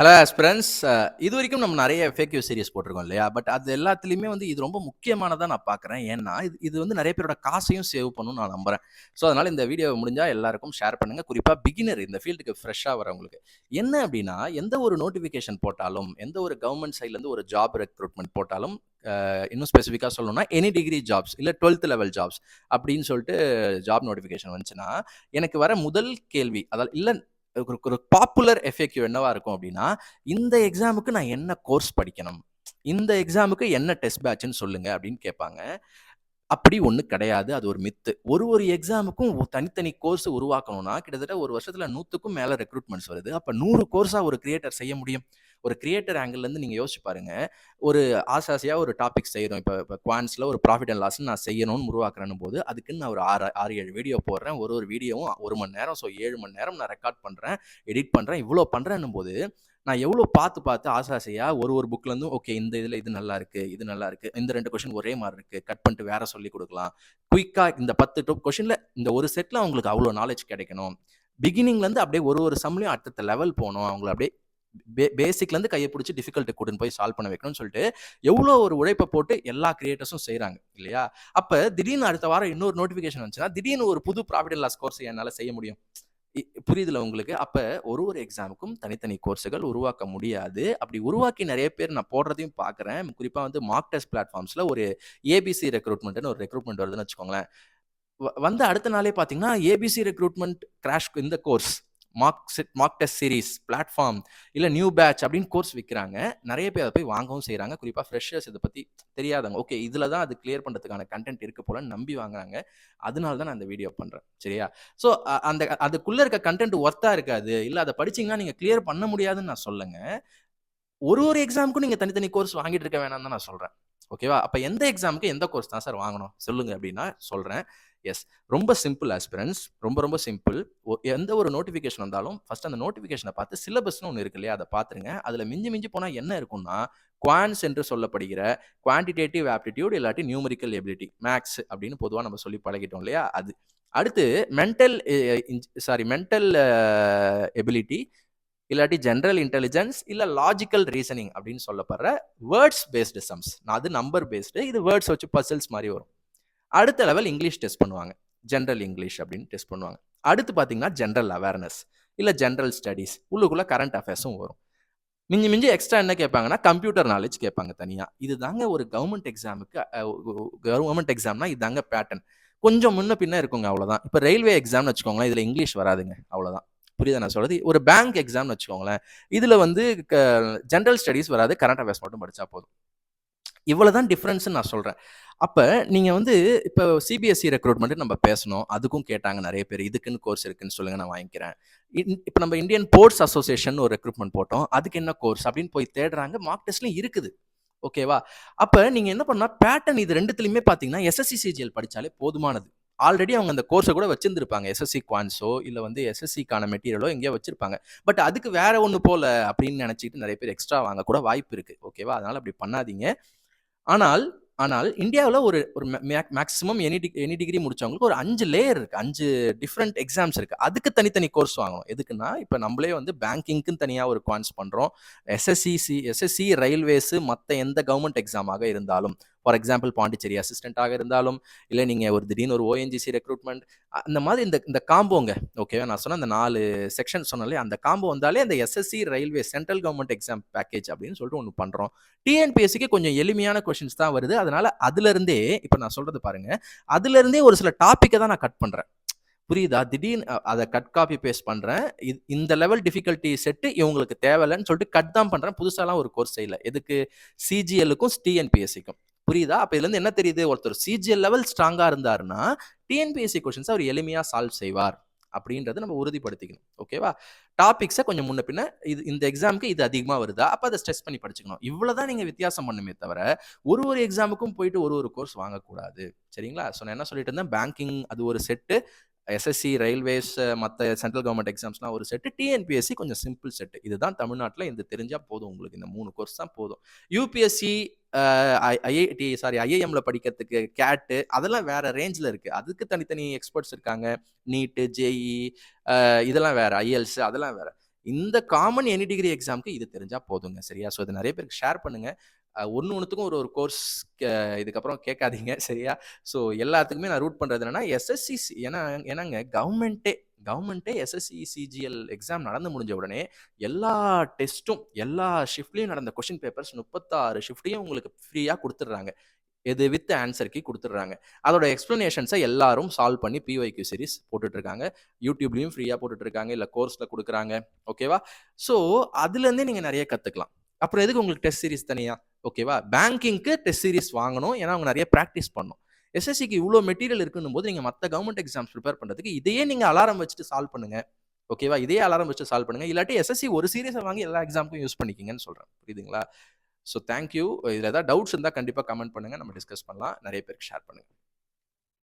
Hello aspirants இது வரைக்கும் நம்ம நிறைய ஃபேக் நியூஸ் போட்டிருக்கோம் இல்லையா? பட் அது எல்லாத்துலேயுமே வந்து இது ரொம்ப முக்கியமானதாக நான் பார்க்குறேன். ஏன்னா இது இது வந்து நிறைய பேரோட காசையும் சேவ் பண்ணணும்னு நான் நம்புறேன். ஸோ அதனால் இந்த வீடியோ முடிஞ்சால் எல்லாருக்கும் ஷேர் பண்ணுங்கள் குறிப்பாக பிகினர் இந்த ஃபீல்டுக்கு ஃப்ரெஷ்ஷாக வரவங்களுக்கு. என்ன அப்படின்னா எந்த ஒரு நோட்டிஃபிகேஷன் போட்டாலும் எந்த ஒரு கவர்மெண்ட் சைட்லேருந்து ஒரு ஜாப் ரெக்ரூட்மெண்ட் போட்டாலும் இன்னும் ஸ்பெசிஃபிக்காக சொல்லணும்னா எனி டிகிரி ஜாப்ஸ் இல்லை டுவெல்த் லெவல் ஜாப்ஸ் அப்படின்னு சொல்லிட்டு ஜாப் நோட்டிஃபிகேஷன் வந்துச்சுன்னா எனக்கு வர முதல் கேள்வி அதாவது இல்லை ஒரு ஒரு பாப்புலர் எஃபெக்டிவ் என்னவா இருக்கும் அப்படின்னா இந்த எக்ஸாமுக்கு நான் என்ன கோர்ஸ் படிக்கணும்? இந்த எக்ஸாமுக்கு என்ன டெஸ்ட் பேட்ச்னு சொல்லுங்க அப்படின்னு கேட்பாங்க. அப்படி ஒன்று கிடையாது. அது ஒரு மித்து ஒரு ஒரு எக்ஸாமுக்கும் தனித்தனி கோர்ஸ் உருவாக்கணும்னா கிட்டத்தட்ட ஒரு வருஷத்துல நூற்றுக்கும் மேலே ரெக்ரூட்மெண்ட்ஸ் வருது. அப்போ நூறு கோர்ஸாக ஒரு கிரியேட்டர் செய்ய முடியும்? ஒரு கிரியேட்டர் ஆங்கிள்லேருந்து நீங்கள் யோசிச்சு பாருங்க. ஒரு ஆசாசியாக ஒரு டாபிக் செய்கிறோம் இப்போ இப்போ குவான்ஸில் ஒரு ப்ராஃபிட் அண்ட் லாஸ் நான் செய்யணும்னு உருவாக்குறேன்னு போது அதுக்குன்னு நான் ஒரு ஆறு ஆறு ஏழு வீடியோ போடுறேன். ஒரு ஒரு வீடியோவும் ஒரு மணி நேரம் ஸோ ஏழு மணி நேரம் நான் ரெக்கார்ட் பண்ணுறேன் எடிட் பண்ணுறேன் இவ்வளோ பண்ணுறேன்னும் போது நான் எவ்வளோ பார்த்து பார்த்து ஆசை ஆசையாக ஒரு ஒரு புக்லேருந்தும் ஓகே இந்த இதில் இது நல்லா இருக்குது இது நல்லா இருக்குது இந்த ரெண்டு கொஷின் ஒரே மாதிரி இருக்குது கட் பண்ணிட்டு வேற சொல்லி கொடுக்கலாம். குயிக்காக இந்த பத்து டூ கொஷினில் இந்த ஒரு செட்டில் அவங்களுக்கு அவ்வளோ நாலேஜ் கிடைக்கணும். பிகினிங்லேருந்து அப்படியே ஒரு ஒரு சம்லையும் அடுத்த லெவல் போகணும். அவங்கள அப்படியே பே பேசிக்லேருந்து கையை பிடிச்சி டிஃபிகல்ட்டி கூட்டுன்னு போய் சால்வ் பண்ண வைக்கணும்னு சொல்லிட்டு எவ்வளோ ஒரு உழைப்பை போட்டு எல்லா கிரியேட்டர்ஸும் செய்கிறாங்க இல்லையா? அப்போ திடீர்னு அடுத்த வாரம் இன்னொரு நோட்டிஃபிகேஷன் வந்துச்சுன்னா திடீர்னு ஒரு புது ப்ராஃபிட் லாஸ் கோர்ஸ் என்னால் செய்ய முடியும். இ- புரியுதுல உங்களுக்கு? அப்போ ஒரு ஒரு எக்ஸாமுக்கும் தனித்தனி கோர்ஸுகள் உருவாக்க முடியாது. அப்படி உருவாக்கி நிறைய பேர் நான் போடுறதையும் பார்க்குறேன் குறிப்பாக வந்து மார்க் டெஸ்ட் பிளாட்ஃபார்ம்ஸில் ஒரு ஏபிசி ரெக்ரூட்மெண்ட்னு ஒரு ரெக்ரூட்மெண்ட் வருதுன்னு வச்சுக்கோங்களேன். வ- வந்த அடுத்த நாளே பார்த்தீங்கன்னா ஏபிசி ரெக்ரூட்மெண்ட் கிராஷ் இந்த course mark set mark test series platform இல்லை நியூ பேட்ச் அப்படின்னு கோர்ஸ் விற்கிறாங்க நிறைய பேர் அதை போய் வாங்கவும் செய்கிறாங்க குறிப்பாக ஃப்ரெஷர்ஸ் இதை பற்றி தெரியாதவங்க. ஓகே இதில் தான் அது கிளியர் பண்ணுறதுக்கான கண்டென்ட் இருக்க போலன்னு நம்பி வாங்குறாங்க. அதனால தான் நான் அந்த வீடியோ பண்ணுறேன் சரியா? ஸோ அந்த அதுக்குள்ளே இருக்க கண்டென்ட் ஒர்த்தாக இருக்காது. இல்லை அதை படிச்சீங்கன்னா நீங்கள் கிளியர் பண்ண முடியாதுன்னு நான் சொல்லுங்க. ஒரு ஒரு எக்ஸாமுக்கும் நீங்கள் தனித்தனி கோர்ஸ் வாங்கிட்டு இருக்க வேணாம்னு தான் நான் சொல்கிறேன் ஓகேவா அப்போ எந்த எக்ஸாமுக்கு எந்த கோர்ஸ் தான் சார் வாங்கணும்? சொல்லுங்கள் அப்படின்னா சொல்கிறேன் எஸ் ரொம்ப சிம்பிள் ஆஸ்பிரன்ஸ் ரொம்ப ரொம்ப சிம்பிள் எந்த ஒரு நோட்டிஃபிகேஷன் வந்தாலும் ஃபர்ஸ்ட் அந்த நோட்டிஃபிகேஷனை பார்த்து சிலபஸ்னு ஒன்று இருக்கு இல்லையா? அதை பார்த்துருங்க. அதில் மிஞ்சி மிஞ்சி போனால் என்ன இருக்கும்னா குவான்ஸ் என்று சொல்லப்படுகிற குவான்டிடேட்டிவ் ஆப்டிடியூட் இல்லாட்டி நியூமரிக்கல் எபிலிட்டி மேக்ஸ் அப்படின்னு பொதுவாக நம்ம சொல்லி பழகிட்டோம் இல்லையா? அது. அடுத்து மென்டல் சாரி மென்டல் எபிலிட்டி இல்லாட்டி ஜென்ரல் இன்டெலிஜென்ஸ் இல்லை லாஜிக்கல் ரீசனிங் அப்படின்னு சொல்லப்படுற வேர்ட்ஸ் பேஸ்டு சம்ஸ் அது நம்பர் பேஸ்டு இது வேர்ட்ஸ் வச்சு பசில்ஸ் மாதிரி வரும். அடுத்த லெவல் இங்கிலீஷ் டெஸ்ட் பண்ணுவாங்க. ஜென்ரல் இங்கிலீஷ் அப்படின்னு டெஸ்ட் பண்ணுவாங்க. அடுத்து பார்த்தீங்கன்னா ஜென்ரல் அவேர்னஸ் இல்லை ஜென்ரல் ஸ்டடீஸ் உள்ளுக்குள்ளே கரண்ட் அஃபேர்ஸும் வரும். மிஞ்சி மிஞ்சி எக்ஸ்ட்ரா என்ன கேட்பாங்கன்னா கம்ப்யூட்டர் நாலேஜ் கேட்பாங்க தனியாக இது தாங்க ஒரு கவர்மெண்ட் எக்ஸாமுக்கு கவர்மெண்ட் எக்ஸாம்னா இதாங்க பேட்டர்ன் கொஞ்சம் முன்ன பின்ன இருக்குங்க அவ்வளோதான் இப்போ ரயில்வே எக்ஸாம்னு வச்சுக்கோங்களேன் இதில் இங்கிலீஷ் வராதுங்க அவ்வளோதான் புரியுதா நான் சொல்கிறது ஒரு பேங்க் எக்ஸாம்னு வச்சுக்கோங்களேன் இதில் வந்து ஜென்ரல் ஸ்டடீஸ் வராது கரண்ட் அஃபேர்ஸ் மட்டும் படித்தா போதும். இவ்வளோ தான் டிஃப்ரென்ஸ்னு நான் சொல்கிறேன் அப்போ நீங்கள் வந்து இப்போ சிபிஎஸ்சி ரெக்ரூட்மெண்ட்டு நம்ம பேசணும். அதுக்கும் கேட்டாங்க நிறைய பேர் இதுக்குன்னு கோர்ஸ் இருக்குன்னு சொல்லுங்க நான் வாங்கிக்கிறேன். இப்போ நம்ம இந்தியன் போர்ட்ஸ் அசோசியேஷன் ஒரு ரெக்ரூட்மெண்ட் போட்டோம். அதுக்கு என்ன கோர்ஸ் அப்படின்னு போய் தேடுறாங்க. மார்க் டெஸ்ட்லையும் இருக்குது. ஓகேவா அப்போ நீங்கள் என்ன பண்ணால் பேட்டர்ன் இது ரெண்டுத்துலையுமே பார்த்தீங்கன்னா எஸ்எஸ்சி சிஜிஎல் படித்தாலே போதுமானது. ஆல்ரெடி அவங்க அந்த கோர்ஸை கூட வச்சிருந்துருப்பாங்க. எஸ்எஸ்சி குவான்ஸோ இல்லை வந்து எஸ்எஸ்சிக்கான மெட்டீரியலோ எங்கேயோ வச்சிருப்பாங்க. பட் அதுக்கு வேற ஒன்று போல அப்படின்னு நினச்சிக்கிட்டு நிறைய பேர் எக்ஸ்ட்ரா வாங்க கூட வாய்ப்பு இருக்குது ஓகேவா அதனால் அப்படி பண்ணாதீங்க. ஆனால் ஆனால் இந்தியாவில் ஒரு ஒரு மேக்ஸிமம் எனி டிக் எனி டிகிரி முடிச்சவங்களுக்கு ஒரு அஞ்சு லேயர் இருக்கு. அஞ்சு டிஃப்ரெண்ட் எக்ஸாம்ஸ் இருக்கு. அதுக்கு தனித்தனி கோர்ஸ் வாங்கணும். எதுக்குன்னா இப்போ நம்மளே வந்து பேங்கிங்க்குன்னு தனியாக ஒரு கான்ஸ் பண்ணுறோம் எஸ்எஸ்சி சி எஸ்எஸ்சி ரயில்வேஸு மற்ற எந்த கவர்மெண்ட் எக்ஸாமாக இருந்தாலும். ஃபார் எக்ஸாம்பிள் பாண்டிச்சேரி அசிஸ்டண்ட்டாக இருந்தாலும் இல்லை நீங்கள் ஒரு திடீர்னு ஒரு ஓஎன்ஜிசி ரெக்ரூட்மெண்ட் அந்த மாதிரி இந்த இந்த காம்போங்க ஓகேவா நான் சொன்ன அந்த நாலு செக்ஷன் சொன்னாலே அந்த காம்போ வந்தாலே அந்த SSC railway central government exam package அப்படின்னு சொல்லிட்டு ஒன்று பண்ணுறோம் டிஎன்பிஎஸ்சிக்கு கொஞ்சம் எளிமையான கொஷின்ஸ் தான் வருது. அதனால் அதுலேருந்தே இப்போ நான் சொல்கிறது பாருங்கள் அதுலேருந்தே ஒரு சில டாப்பிக்கை தான் நான் கட் பண்ணுறேன் புரியுதா? திடீர்னு அதை கட் காப்பி பேஸ்ட் பண்ணுறேன் இந்த லெவல் டிஃபிகல்ட்டி செட்டு இவங்களுக்கு தேவையில்லைன்னு சொல்லிட்டு கட் தான் பண்ணுறேன் புதுசாலாம் ஒரு கோர்ஸ் செய்யல. எதுக்கு? சிஜிஎல்லுக்கும் டிஎன்பிஎஸ்சிக்கும் புரியுதா? அப்போ இதுலேருந்து என்ன தெரியுது? ஒருத்தர் சிஜிஎல் லெவல் ஸ்ட்ராங்காக இருந்தாருன்னா டிஎன்பிஎஸ்சி கொஷின்ஸ் அவர் எளிமையாக சால்வ் செய்வார். அப்படின்றத நம்ம உறுதிப்படுத்திக்கணும். ஓகேவா டாபிக்ஸை கொஞ்சம் முன்ன பின்ன இது இந்த எக்ஸாமுக்கு இது அதிகமாக வருதா? அப்போ அதை ஸ்ட்ரெஸ் பண்ணி படிச்சுக்கணும். இவ்வளோ தான் நீங்கள் வித்தியாசம் பண்ணுமே தவிர ஒரு ஒரு எக்ஸாமுக்கும் போயிட்டு ஒரு ஒரு கோர்ஸ் வாங்கக்கூடாது. சரிங்களா? ஸோ நான் என்ன சொல்லிட்டு இருந்தேன்? பேங்கிங் அது ஒரு செட்டு எஸ்எஸ்சி ரயில்வேஸ் மற்ற சென்ட்ரல் கவர்மெண்ட் எக்ஸாம்ஸ்லாம் ஒரு செட்டு டிஎன்பிஎஸ்சி கொஞ்சம் சிம்பிள் செட்டு இதுதான் தமிழ்நாட்டில் இந்த தெரிஞ்சால் போதும் உங்களுக்கு. இந்த மூணு கோர்ஸ் தான் போதும். யூபிஎஸ்சி ஐஐடி சாரி ஐஐஎம்ல படிக்கிறதுக்கு கேட்டு அதெல்லாம் வேற ரேஞ்சில் இருக்கு அதுக்கு தனித்தனி எக்ஸ்பர்ட்ஸ் இருக்காங்க நீட்டு ஜேஇ இதெல்லாம் வேற ஐஎல்ஸ் அதெல்லாம் வேற இந்த காமன் எனி டிகிரி எக்ஸாம்க்கு இது தெரிஞ்சா போதுங்க. சரியா? ஸோ இது நிறைய பேருக்கு ஷேர் பண்ணுங்க. ஒன்று ஒன்றுத்துக்கும் ஒரு ஒரு கோர்ஸ் இதுக்கப்புறம் கேட்காதீங்க. சரியா? ஸோ எல்லாத்துக்குமே நான் ரூட் பண்ணுறது என்னன்னா, எஸ்எஸ்சி ஏன்னா ஏன்னாங்க கவர்மெண்ட்டே கவர்மெண்ட்டே எஸ்எஸ்சி, சிஜிஎல் எக்ஸாம் நடந்து முடிஞ்ச உடனே எல்லா டெஸ்ட்டும், எல்லா ஷிஃப்ட்லையும் நடந்த கொஷின் பேப்பர்ஸ் 36 ஷிஃப்ட்டையும் உங்களுக்கு ஃப்ரீயாக கொடுத்துட்றாங்க எது வித் ஆன்சருக்கு கொடுத்துட்றாங்க அதோட எக்ஸ்ப்ளனேஷன்ஸை எல்லாரும் சால்வ் பண்ணி பிஒய்க்கு சீரிஸ் போட்டுட்டு இருக்காங்க. ஃப்ரீயாக போட்டுட்ருக்காங்க இல்லை கோர்ஸில் கொடுக்குறாங்க ஓகேவா? ஸோ அதுலேருந்தே நீங்கள் நிறைய கற்றுக்கலாம் அப்புறம் எதுக்கு உங்களுக்கு டெஸ்ட் சீரிஸ் தனியாக ஓகேவா? பேங்கிங்க்கு டெஸ்ட் சீரிஸ் வாங்கணும். ஏன்னா அவங்க நிறைய ப்ராக்டிஸ் பண்ணணும். எஸ்எஸ்சிக்கு இவ்வளோ மெட்டீரியல் இருக்குன்னும்போது, நீங்கள் மற்ற கவர்மெண்ட் எக்ஸாம்ஸ் ப்ரிப்பேர் பண்ணுறதுக்கு இதையே நீங்கள் அலாரம் வச்சுட்டு சால்வ் பண்ணுங்க. ஓகேவா? இதையே அலாரம் வச்சு சால்வ் பண்ணுங்க. இல்லாட்டி எஸ்எஸ்சி ஒரு சீரியஸை வாங்கி எல்லா எக்ஸாம்க்கும் யூஸ் பண்ணிக்கங்கன்னு சொல்கிறேன் புரியுதுங்களா? So thank you. ஏதாவது டவுட்ஸ் இருந்தால் கண்டிப்பாக கமெண்ட் பண்ணுங்கள் நம்ம டிஸ்கஸ் பண்ணலாம். நிறைய பேருக்கு ஷேர் பண்ணுங்கள்